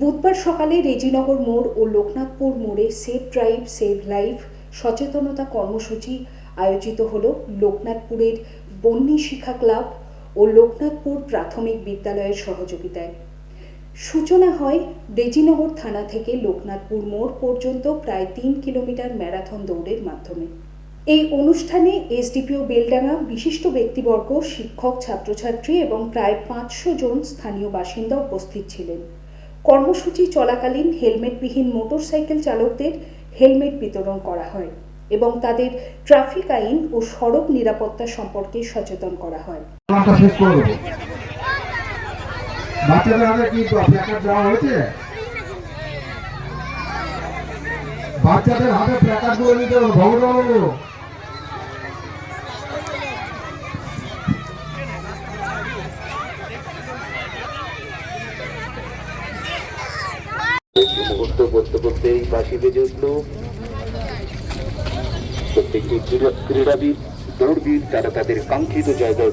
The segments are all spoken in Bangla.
বুধবার সকালে রেজিনগর মোড় ও লোকনাথপুর মোড়ে সেভ ড্রাইভ, সেভ লাইফ সচেতনতা কর্মসূচি আয়োজিত হল। লোকনাথপুরের বন্যী শিক্ষা ক্লাব ও লোকনাথপুর প্রাথমিক বিদ্যালয়ের সহযোগিতায়। সূচনা হয় রেজিনগর থানা থেকে লোকনাথপুর মোড় পর্যন্ত প্রায় তিন কিলোমিটার ম্যারাথন দৌড়ের মাধ্যমে। এই অনুষ্ঠানে এসডিপিও বেলডাঙ্গা, বিশিষ্ট ব্যক্তিবর্গ, শিক্ষক, ছাত্রছাত্রী এবং প্রায় পাঁচশো জন স্থানীয় বাসিন্দা উপস্থিত ছিলেন। কর্মসূচি চলাকালীন হেলমেটবিহীন মোটরসাইকেল চালকদের হেলমেট বিতরণ করা হয় এবং তাদের ট্রাফিক আইন ও সড়ক নিরাপত্তা সম্পর্কে সচেতন করা হয়। বাচ্চাদের হাতে প্ল্যাকার্ডগুলো হবে, ভগবান মুহূর্ত করতে বেজে প্রত্যেকটি ক্রীড়াবিদ দৌড়বিদ তারা তাদের কাঙ্ক্ষিত জায়গায়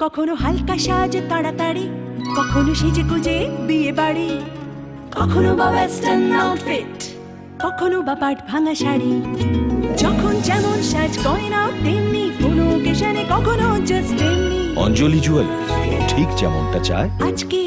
কখনো হালকা সাজ তাড়াতাড়ি কখনো সেজে গুজে বিয়ে বাড়ি। কখনো বা ওয়েস্টার্ন আউটফিট কখনো বা পাট ভাঙা শাড়ি। যখন যেমন সাজ গয়না তেমনি কোনো কেশানে কখনো জাস্ট তেমনি। অঞ্জলি জুয়েলার্স ঠিক যেমনটা চায়। নারী